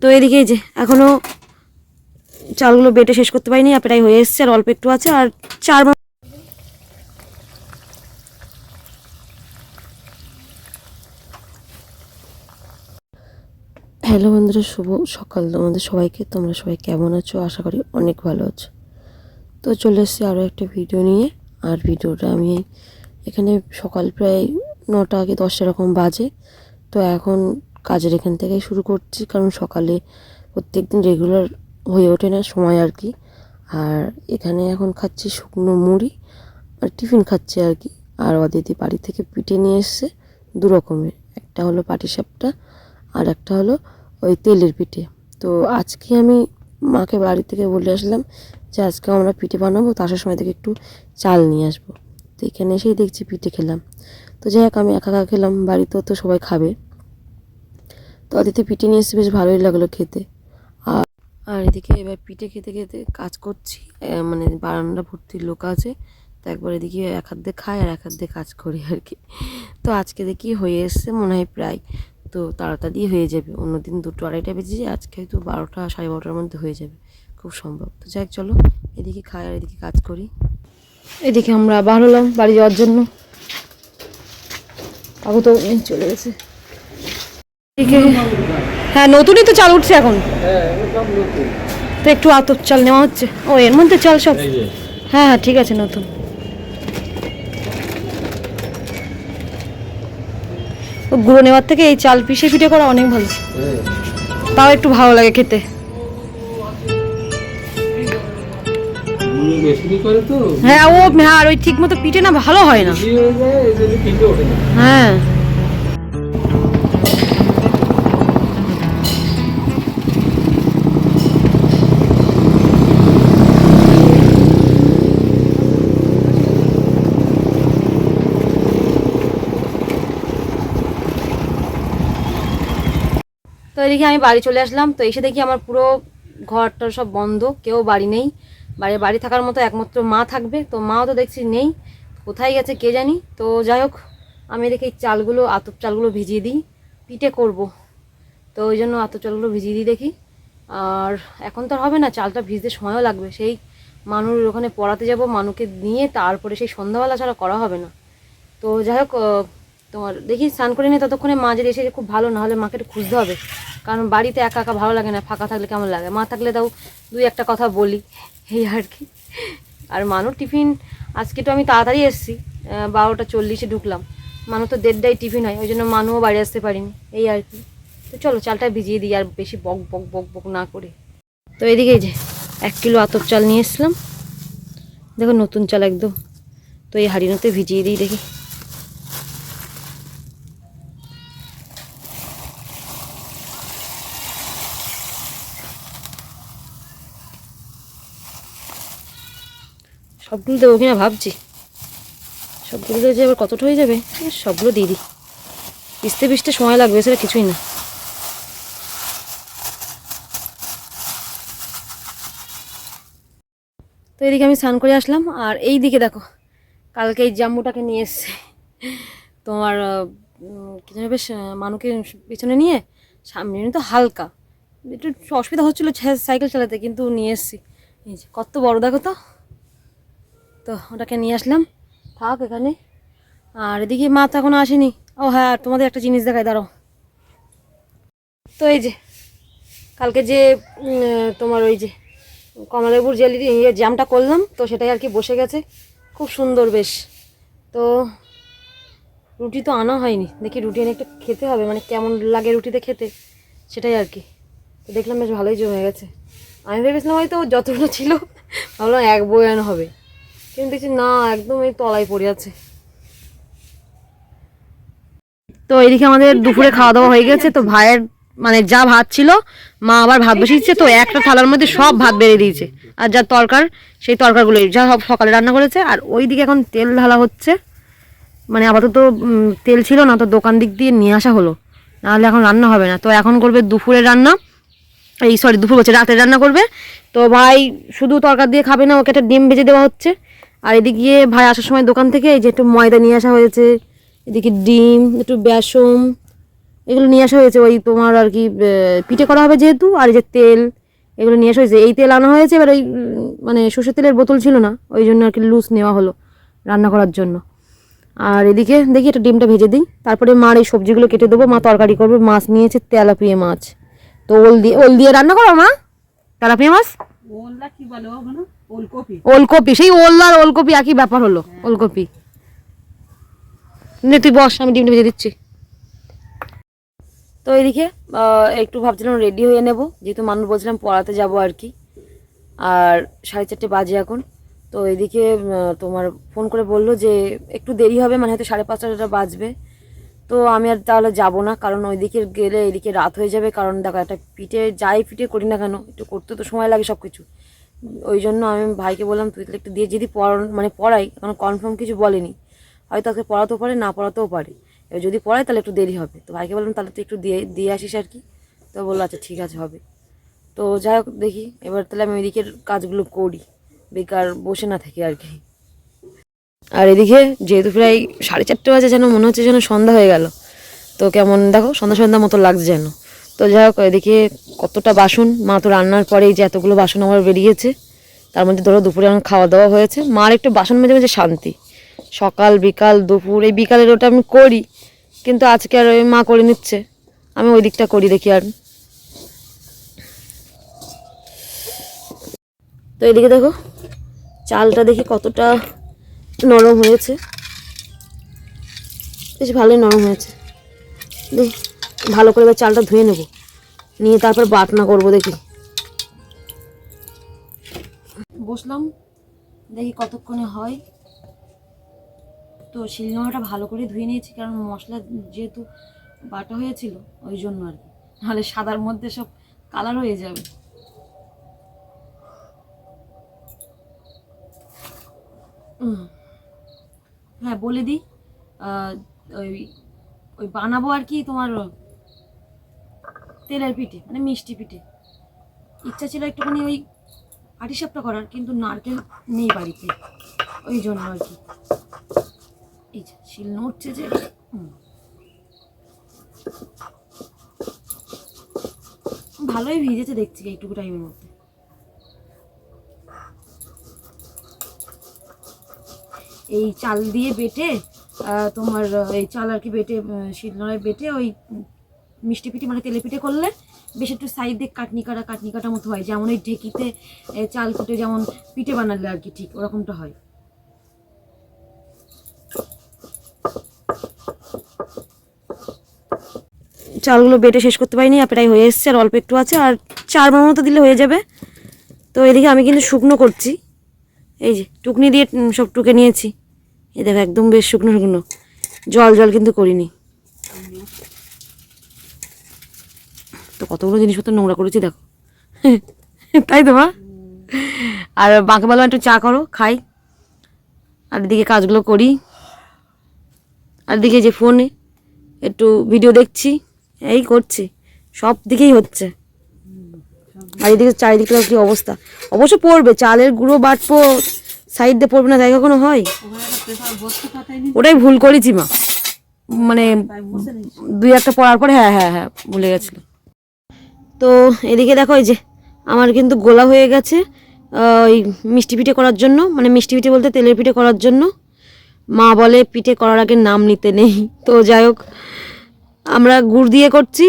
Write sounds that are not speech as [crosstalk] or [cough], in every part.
তো এদিকে যে এখনও চালগুলো বেটে শেষ করতে পারিনি, আর প্রায় হয়ে এসছে, আর অল্প একটু আছে, আর চার হ্যালো বন্ধুরা, শুভ সকাল তোমাদের সবাইকে, তোমরা সবাই কেমন আছো? আশা করি অনেক ভালো আছো। তো চলে এসেছি আরও একটা ভিডিও নিয়ে, আর ভিডিওটা আমি এখানে সকাল প্রায় নটা আগে দশটা এরকম বাজে। তো এখন কাজের এখান থেকেই শুরু করছি, কারণ সকালে প্রত্যেক দিন রেগুলার হয়ে ওঠে না সময় আর কি। আর এখানে এখন খাচ্ছি শুকনো মুড়ি আর টিফিন খাচ্ছি আর কি। আর অদিতি বাড়ি থেকে পিঠে নিয়ে এসছে দু রকমের, একটা হলো পাটিসাপটা আর একটা হলো ওই তেলের পিঠে। তো আজকে আমি মাকে বাড়ি থেকে বলে আসলাম যে আজকে আমরা পিঠে বানাবো, তো আসার সময় থেকে একটু চাল নিয়ে আসব। তো এখানে এসেই দেখছি পিঠে খেলাম। তো যাই হোক, আমি একা একা খেলাম, বাড়িতেও তো সবাই খাবে। তো অদিতি পিঠে নিয়ে এসে বেশ ভালোই লাগল খেতে। আর আর এদিকে এবার পিঠে খেতে খেতে কাজ করছি মানে বারান্দা ভর্তি লোক আছে, তো একবার এদিকে এক হাত দিয়ে খাই আর এক হাত দিয়ে কাজ করি আর কি। তো আজকে দেখি হয়ে এসছে মনে হয় প্রায়, তো তাড়াতাড়ি হয়ে যাবে। অন্যদিন দুটো আড়াইটা বেজে যায়, আজকে হয়তো বারোটা সাড়ে বারোটার মধ্যে হয়ে যাবে, খুব সম্ভব। তো যাক, চলো, এদিকে খাই আর এদিকে কাজ করি। এদিকে আমরা বার হলাম বাড়ি যাওয়ার জন্য। কাকু তো চলে গেছে। হ্যাঁ নতুনই তো চাল উঠছে এখন। তো একটু আতপ চাল নেওয়া হচ্ছে। ও এর মধ্যে চাল সব হ্যাঁ হ্যাঁ ঠিক আছে নতুন। ও গুঁড়ো নেওয়ার থেকে এই চাল পিষে পিঠে করা অনেক ভালো। তাও একটু ভালো লাগে খেতে। হ্যাঁ ও হ্যাঁ আর ওই ঠিক মতো পিঠে না ভালো হয় না। হয়ে। এদিকে আমি বাড়ি চলে আসলাম, তো এসে দেখি আমার পুরো ঘরটা সব বন্ধ, কেউ বাড়ি নেই। বাড়ি বাড়ি থাকার মতো একমাত্র মা থাকবে, তো মাও তো দেখছি নেই। কোথায় গেছে কে জানি? তো যাই হোক, আমি দেখি চালগুলো, আতপ চালগুলো ভিজিয়ে দিই, পিঠে করব। তো ওই জন্য আতপ চালগুলো ভিজিয়ে দিই দেখি। আর এখন তো হবে না, চালটা ভিজতে সময়ও লাগবে। সেই মানুর ওখানে পড়াতে যাব, মানুকে নিয়ে তারপরে সেই সন্ধ্যাবেলা ছাড়া করা হবে না। তো যাই হোক তোমার, দেখি স্নান করে নিয়ে ততক্ষণে মা যদি এসে খুব ভালো না হলে মাকে একটু খুঁজতে হবে। কারণ বাড়িতে একা একা ভালো লাগে না, ফাঁকা থাকলে কেমন লাগে? মা থাকলে তাও দুই একটা কথা বলি, এই আর কি। আর মানু, টিফিন, আজকে তো আমি তাড়াতাড়ি এসেছি বারোটা চল্লিশে ঢুকলাম। মানু তো দেড়টায় টিফিন হয়, ওই জন্য মানুও বাড়ি আসতে পারিনি, এই আর কি। তো চলো, চালটা ভিজিয়ে দিই, আর বেশি বক বক বক বক না করে। তো এদিকে যে, এক কিলো আতপ চাল নিয়ে এসলাম দেখো নতুন চাল একদম। তো এই হারিনোতে ভিজিয়ে দিই, দেখি। সবগুলো দেবো কিনা ভাবছি। সবগুলো দিয়ে যে আবার কতটা হয়ে যাবে? সবগুলো দিয়ে দিই। পিসতে পিসতে সময় লাগবে সেটা কিছুই না। তো এদিকে আমি স্নান করে আসলাম আর এই দিকে দেখো কালকে এই জাম্বুটাকে নিয়ে এসছে। তোমার আহ, উম, বেশ মানুকে পিছনে নিয়ে সামনে তো হালকা। একটু অসুবিধা হচ্ছিল সাইকেল চালাতে কিন্তু নিয়ে এসছি। কত বড় দেখো তো। তো ওটাকে নিয়ে আসলাম। থাক এখানে। আর এদিকে মা তো এখনও আসেনি। ও হ্যাঁ তোমাদের একটা জিনিস দেখায় দাঁড়াও। তো এই যে, কালকে যে তোমার ওই যে, কমলালেবুর জেলি ইয়ে জ্যামটা করলাম, তো সেটাই আর কি বসে গেছে। খুব সুন্দর বেশ। তো রুটি তো আনা হয়নি। দেখি রুটি এনে একটু খেতে হবে মানে কেমন লাগে রুটিতে খেতে, সেটাই আর কি। তো দেখলাম বেশ ভালোই জমে গেছে। আমি ভেবেছিলাম হয়তো যতগুলো ছিল, ভাবলাম এক বয়ান হবে। কিন্তু দেখছি না, একদম এই তলায় পড়ে আছে। তো এদিকে আমাদের দুপুরে খাওয়া দাওয়া হয়ে গেছে, তো ভাইয়ের মানে যা ভাত ছিল, মা আবার ভাত বসিয়েছে, তো একটা থালার মধ্যে সব ভাত বেড়ে দিয়েছে। আর যা তরকার, সেই তরকারগুলো, যা সব সকালে রান্না করেছে, আর ওই দিকে এখন তেল ঢালা হচ্ছে। মানে আপাতত তেল ছিল না, তো দোকান দিক দিয়ে নিয়ে আসা হলো। নাহলে এখন রান্না হবে না। তো এখন করবে দুপুরের রান্না। এই সরি দুপুর বলছে রাতের রান্না করবে। তো ভাই শুধু তরকার দিয়ে খাবে না, ওকে একটা ডিম ভেজে দেওয়া হচ্ছে। আর এদিকে ভাই আসার সময় দোকান থেকে এই যে একটু ময়দা নিয়ে আসা হয়েছে, এদিকে ডিম, একটু বেসম এগুলো নিয়ে আসা হয়েছে। ওই তোমার আর কি পিঠে করা হবে যেহেতু, আর এই যে তেল, এগুলো নিয়ে আসা হয়েছে। এই তেল আনা হয়েছে, এবার ওই মানে সর্ষের তেলের বোতল ছিল না, ওই জন্য আর কি লুজ নেওয়া হলো রান্না করার জন্য। আর এদিকে দেখি একটা ডিমটা ভেজে দিই। তারপরে মার এই সবজিগুলো কেটে দেবো, মা তরকারি করবে, মাছ নিয়েছে তেলাপিয়া মাছ। তো ওল দিয়ে ওল দিয়ে রান্না করো মা, তেলাপিয়া মাছ? ওলটা কি বলে? ওলকপি। ওলকপি সেই ওল আর ওলকপি একই ব্যাপার হলো ওলকপি। নে তুই বস আমি ডিমটা ভেজে দিচ্ছি। তো এদিকে একটু ভাবছিলাম রেডি হয়ে নেব যেহেতু মানুষ বলছিলাম পড়াতে যাব আর কি। আর সাড়ে চারটে বাজে এখন। তো এদিকে তোমার ফোন করে বলল যে একটু দেরি হবে মানে হয়তো সাড়ে পাঁচটা বাজবে। তো আমি আর তাহলে যাব না কারণ ওইদিকে গেলে এদিকে রাত হয়ে যাবে কারণ দেখো একটা পিঠে যাই পিঠে করি না কেন একটু করতে তো সময় লাগে সব কিছু ওই জন্য আমি ভাইকে বললাম, তুই তাহলে একটু দিয়ে যদি পড় মানে পড়াই কারণ কনফার্ম কিছু বলেনি। হয়তো তাকে পড়াতেও পারে, না পড়াতেও পারে। এবার যদি পড়ায় তাহলে একটু দেরি হবে। তো ভাইকে বললাম, তাহলে তুই একটু দিয়ে দিয়ে আসিস আর কি। তো বলল আচ্ছা ঠিক আছে, হবে। তো যাই হোক, দেখি, এবার তাহলে আমি ওইদিকের কাজগুলো করি, বেকার বসে না থাকি আর কি। আর এদিকে যেহেতু প্রায় সাড়ে চারটে বাজে যেন, মনে হচ্ছে যেন সন্ধ্যা হয়ে গেল। তো কেমন, দেখো, সন্ধ্যা সন্ধ্যা মতো লাগছে যেন। তো যাই হোক, এদিকে কতটা বাসন? মা তো রান্নার পরেই যে এতগুলো বাসন আমার বেরিয়েছে, তার মধ্যে ধরো দুপুরে আমার খাওয়া দাওয়া হয়েছে। মার একটু বাসন মেজে মেজে শান্তি। সকাল, বিকাল, দুপুর, এই বিকালের ওটা আমি করি, কিন্তু আজকে আর ওই মা করে নিচ্ছে। আমি ওই দিকটা করি দেখি আর। তো এদিকে দেখো, চালটা দেখি কতটা নরম হয়েছে। বেশ ভালোই নরম হয়েছে। দেখি ভালো করে এবার চালটা ধুয়ে নেব। নিয়ে তারপর বাটনা করব দেখি। বসলাম, দেখি কতক্ষণে হয়। তো শিলনোড়াটা ভালো করে ধুয়ে নিয়েছি, কারণ মশলা যেহেতু বাটা হয়েছিল, ওই জন্য আর কি। নাহলে সাদার মধ্যে সব কালার হয়ে যাবে। হ্যাঁ বলে দিই ওই ওই বানাবো আর কি তোমার তেলের পিঠে মানে মিষ্টি পিঠে। ইচ্ছা ছিল একটুখানি ওই আটিসাপটা করার, কিন্তু নারকেল নেই বাড়িতে। ওই জন্য আর কি। যে শিল নড়ছে যে। ভালোই ভিজেছে দেখছি এইটুকু টাইমের মধ্যে। এই চাল দিয়ে বেটে তোমার, এই চাল আর কি বেটে শিলনোড়ায় বেটে ওই মিষ্টি পিঠে মানে তেলে পিঠে করলে বেশ একটু সাইড দিয়ে কাটনি কাটা কাটনি কাটা মতো হয়। যেমন ওই ঢেকিতে চাল কুটে যেমন পিঠে বানালে আর কি, ঠিক ওরকমটা হয়। চালগুলো বেটে শেষ করতে পারিনি প্রায় হয়ে এসছে, আর অল্প একটু আছে, আর চার মার মতো দিলে হয়ে যাবে। তো এদিকে আমি কিন্তু শুকনো করছি। এই যে, টুকনি দিয়ে সব টুকে নিয়েছি। এই দেখো, একদম বেশ শুকনো শুকনো। জল জল কিন্তু করিনি। তো কতগুলো জিনিসপত্র নোংরা করেছি দেখো। [laughs] তাই তো মা? আর বাঁকে বললাম একটু চা করো খাই। আর এদিকে কাজগুলো করি। আর দিকে যে ফোনে একটু ভিডিও দেখছি এই করছি। সব দিকেই হচ্ছে। আর এদিকে চারিদিকে কি অবস্থা? অবশ্য পড়বে চালের গুঁড়ো বাটবো সাইড দিয়ে পড়বে না তাই কখনো হয়? ওটাই ভুল করেছি মা। মানে দুই একটা পড়ার পরে হ্যাঁ হ্যাঁ হ্যাঁ ভুলে গেছিল। তো এদিকে দেখো এই যে, আমার কিন্তু গোলা হয়ে গেছে ওই মিষ্টি পিঠে করার জন্য মানে মিষ্টি পিঠে বলতে তেলের পিঠে করার জন্য। মা বলে পিঠে করার আগে নাম নিতে নেই, তো যাই হোক, আমরা গুড় দিয়ে করছি,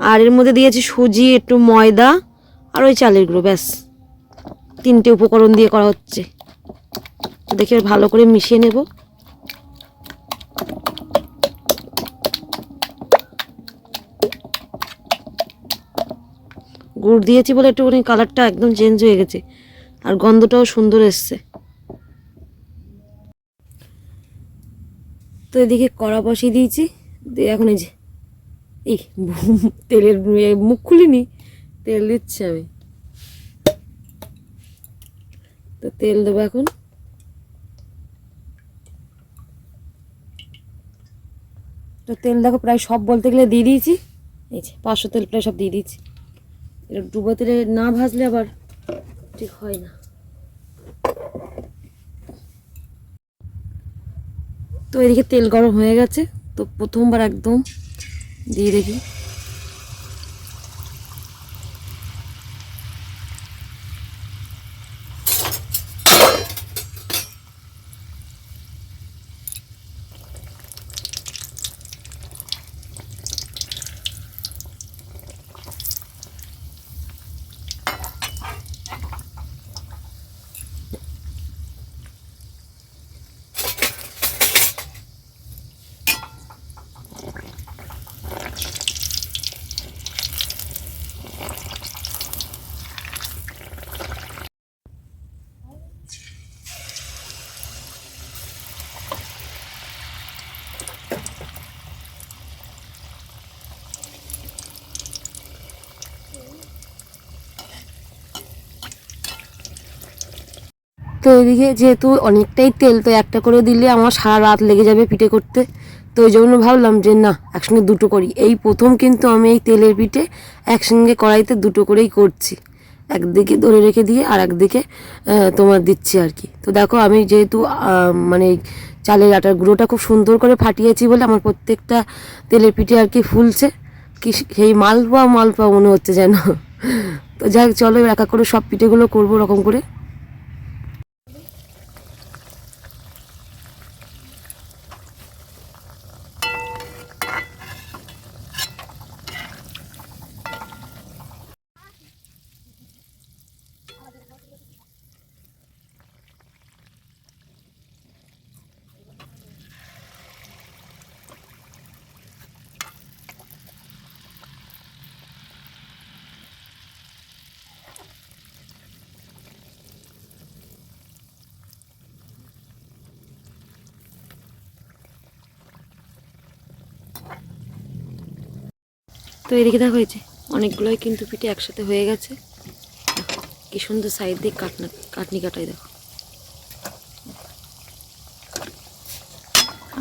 আর এর মধ্যে দিয়েছি সুজি, একটু ময়দা, আর ওই চালের গুঁড়ো, ব্যাস। তিনটে উপকরণ দিয়ে করা হচ্ছে। দেখে ভালো করে মিশিয়ে নেব। গুড় দিয়েছি বলে একটুখানি কালারটা একদম চেঞ্জ হয়ে গেছে। আর গন্ধটাও সুন্দর এসছে। তো এদিকে কড়া বসিয়ে দিয়েছি। দিয়ে এখন এই যে, এই [laughs] তেলের মুখ খুলিনি, তেল দিচ্ছি আমি। তো তেল দেবো এখন। তো তেল দেখো প্রায় সব বলতে গেলে দিয়ে দিয়েছি। এই যে পাঁচশো তেল প্রায় সব দিয়ে দিয়েছি। ডুবো তেলে না ভাজলে আবার ঠিক হয় না। তো এদিকে তেল গরম হয়ে গেছে, তো প্রথমবার একদম দিয়ে দেখি। তো এদিকে যেহেতু অনেকটাই তেল, তো একটা করে দিলে আমার সারা রাত লেগে যাবে পিঠে করতে। তো ওই জন্য ভাবলাম যে না, একসঙ্গে দুটো করি। এই প্রথম কিন্তু আমি এই তেলের পিঠে একসঙ্গে কড়াইতে দুটো করেই করছি। একদিকে ধরে রেখে দিয়ে আর একদিকে তোমার দিচ্ছি আর কি। তো দেখো আমি যেহেতু মানে চালের আটার গুঁড়োটা খুব সুন্দর করে ফাটিয়েছি বলে আমার প্রত্যেকটা তেলের পিঠে আর কি ফুলছে। কি সেই মালপোয়া মালপোয়া মনে হচ্ছে যেন। তো যাই চলো এক করে সব পিঠেগুলো করব ওরকম করে। তো এদিকে দেখো হয়েছে অনেকগুলোই কিন্তু পিঠে একসাথে হয়ে গেছে। কি সুন্দর সাইড দিয়ে কাটনা কাটনি কাটাই দেখো।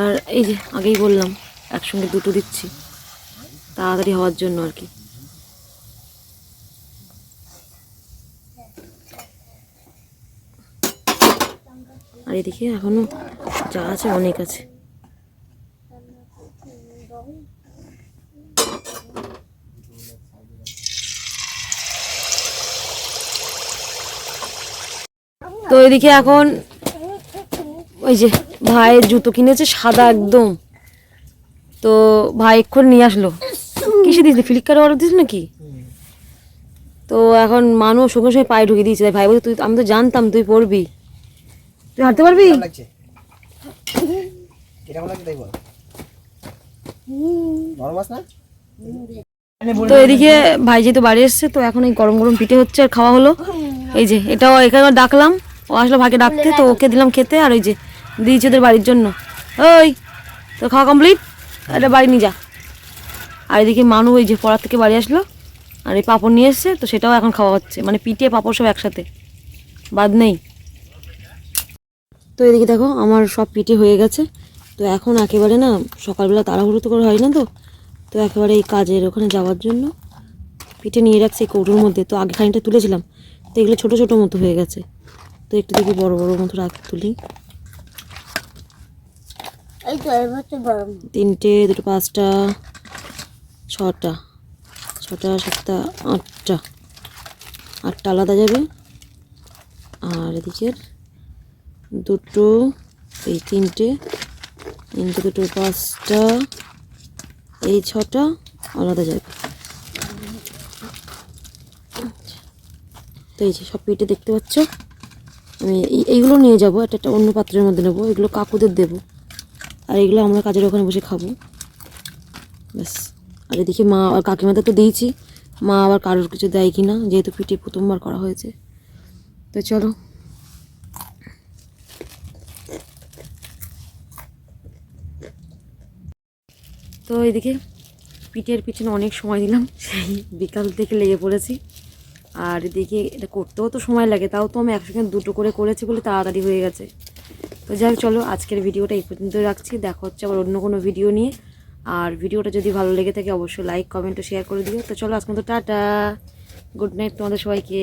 আর এই যে আগেই বললাম, একসঙ্গে দুটো দিচ্ছি, তাড়াতাড়ি হওয়ার জন্য আর কি। আর এদিকে এখনও যা আছে অনেক আছে। তো এদিকে এখন ওই যে ভাইয়ের জুতো কিনেছে সাদা একদম। তো ভাই এক্ষণ নিয়ে আসলো। কিসে দিয়েছিলি ফ্লিপকার্টে অর্ডার দিয়েছিল নাকি? তো এখন মানুষ সঙ্গে সঙ্গে পায়ে ঢুকিয়ে দিয়েছে। ভাই বলছে তুই আমি তো জানতাম তুই পড়বি তুই হাঁটতে পারবি? তো এদিকে ভাই যেহেতু বাড়ি এসছে তো এখন এই গরম গরম পিঠে হচ্ছে আর খাওয়া হলো। এই যে এটাও এখানে ডাকলাম। ও আসলো ভাইকে ডাকতে, তো ওকে দিলাম খেতে আর ওই যে দিয়েছি ওদের বাড়ির জন্য। ওই তো খাওয়া কমপ্লিট এটা বাড়ি নিয়ে যা। আর এদিকে মানু ওই যে পড়ার থেকে বাড়ি আসলো, আর এই পাঁপড় নিয়ে এসছে, তো সেটাও এখন খাওয়া হচ্ছে। মানে পিঠে পাঁপড় সব একসাথে। বাদ নেই। তো এদিকে দেখো, আমার সব পিঠে হয়ে গেছে। তো এখন একেবারে না, সকালবেলা তাড়াহুড়ো তো করে হয় না তো তো একেবারে এই কাজের ওখানে যাওয়ার জন্য পিঠে নিয়ে রাখছি এই কৌটোর মধ্যে। তো আগে খানিকটা তুলেছিলাম, তো এগুলো ছোটো ছোটো মতো হয়ে গেছে। তো একটু দেখি বড় বড় মতো রাখ তুলি। তিনটে দুটো পাঁচটা ছটা। ছটা সাতটা আটটা। আটটা আলাদা যাবে। আর এদিকে দুটো এই তিনটে তিনটে দুটো পাঁচটা এই ছটা আলাদা যাবে। তো এই যে সব পিঠে দেখতে পাচ্ছ? আমি এই- এইগুলো নিয়ে যাব, একটা একটা অন্য পাত্রের মধ্যে নেব, এগুলো কাকুদের দেবো। আর এগুলো আমরা কাজের ওখানে বসে খাব। ব্যাস। আর এদিকে মা আর কাকিমাদের তো দিয়েছি। মা আবার কারোর কিছু দেয় কি না যেহেতু পিঠে প্রথমবার করা হয়েছে। তো চলো। তো এদিকে পিঠের পিছনে অনেক সময় দিলাম, সেই বিকাল থেকে লেগে পড়েছি। আর দেখি এটা করতেও তো সময় লাগে, তাও তো আমি একসঙ্গে দুটো করে করেছি বলে তাড়াতাড়ি হয়ে গেছে। তো যাই চলো আজকের ভিডিওটা এই পর্যন্ত রাখছি, দেখা হচ্ছে আবার অন্য কোনো ভিডিও নিয়ে। আর ভিডিওটা যদি ভালো লেগে থাকে, অবশ্যই লাইক কমেন্ট ও শেয়ার করে দিও। তো চলো আজকে তো টাটা। গুড নাইট তোমাদের সবাইকে।